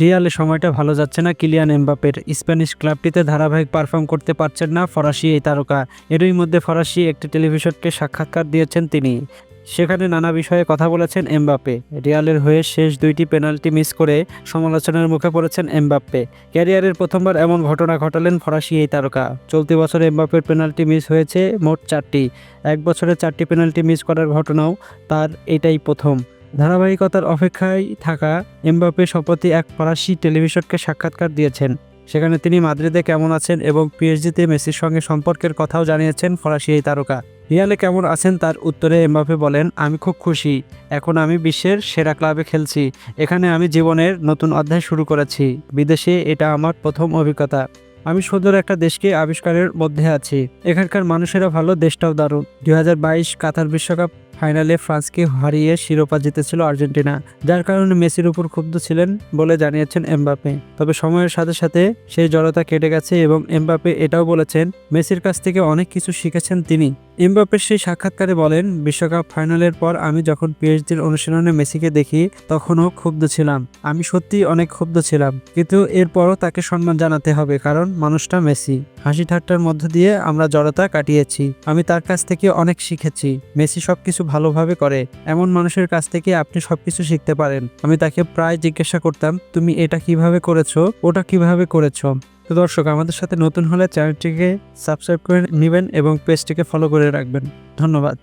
রিয়ালে সময়টা ভালো যাচ্ছে না। কিলিয়ান এমবাপের স্প্যানিশ ক্লাবটিতে ধারাবাহিক পারফর্ম করতে পারছেন না ফরাসি এই তারকা। এরই মধ্যে ফরাসি একটি টেলিভিশনকে সাক্ষাৎকার দিয়েছেন তিনি। সেখানে নানা বিষয়ে কথা বলেছেন এমবাপ্পে। রিয়ালের হয়ে শেষ দুইটি পেনাল্টি মিস করে সমালোচনার মুখে পড়েছেন এমবাপ্পে। ক্যারিয়ারের প্রথমবার এমন ঘটনা ঘটালেন ফরাসি এই তারকা। চলতি বছরে এমবাপ্পের পেনাল্টি মিস হয়েছে মোট চারটি। এক বছরে চারটি পেনাল্টি মিস করার ঘটনাও তার এটাই প্রথম। ধারাবাহিকতার অপেক্ষায় থাকা এমবাপ্পে সম্প্রতি এক ফরাসি টেলিভিশনকে সাক্ষাৎকার দিয়েছেন। সেখানে তিনি মাদ্রিদে কেমন আছেন এবং পিএসজিতে মেসির সঙ্গে সম্পর্কের কথাও জানিয়েছেন ফরাসি এই তারকা। রিয়ালে কেমন আছেন তার উত্তরে এমবাপে বলেন, আমি খুব খুশি। এখন আমি বিশ্বের সেরা ক্লাবে খেলছি। এখানে আমি জীবনের নতুন অধ্যায় শুরু করেছি। বিদেশে এটা আমার প্রথম অভিজ্ঞতা। আমি সুন্দর একটা দেশকে আবিষ্কারের মধ্যে আছি। এখানকার মানুষেরা ভালো, দেশটাও দারুণ। দুই কাতার বিশ্বকাপ ফাইনালে ফ্রান্সকে হারিয়ে শিরোপা জিতেছিল আর্জেন্টিনা, যার কারণে মেসির উপর ক্ষুব্ধ ছিলেন বলে জানিয়েছেন এমবাপে তবে সময়ের সাথে সাথে সেই জড়তা কেটে গেছে এবং এমবাপে এটাও বলেছেন, মেসির কাছ থেকে অনেক কিছু শিখেছেন তিনি। এমবাপের সেই সাক্ষাৎকারে বলেন, বিশ্বকাপ ফাইনালের পর আমি যখন পিএইচডির অনুশীলনে মেসিকে দেখি, তখনও ক্ষুব্ধ ছিলাম। আমি সত্যি অনেক ক্ষুব্ধ ছিলাম। কিন্তু এরপরও তাকে সম্মান জানাতে হবে, কারণ মানুষটা মেসি। হাসি ঠাট্টার মধ্য দিয়ে আমরা জড়তা কাটিয়েছি। আমি তার কাছ থেকে অনেক শিখেছি। মেসি সবকিছু ভালোভাবে করে। এমন মানুষের কাছ থেকে আপনি সবকিছু শিখতে পারেন। আমি তাকে প্রায় জিজ্ঞাসা করতাম, তুমি এটা কীভাবে করেছ? ওটা কীভাবে করেছ? তো দর্শক, আমাদের সাথে নতুন হলে চ্যানেলটিকে সাবস্ক্রাইব করে নেবেন এবং পেজটিকে ফলো করে রাখবেন। ধন্যবাদ।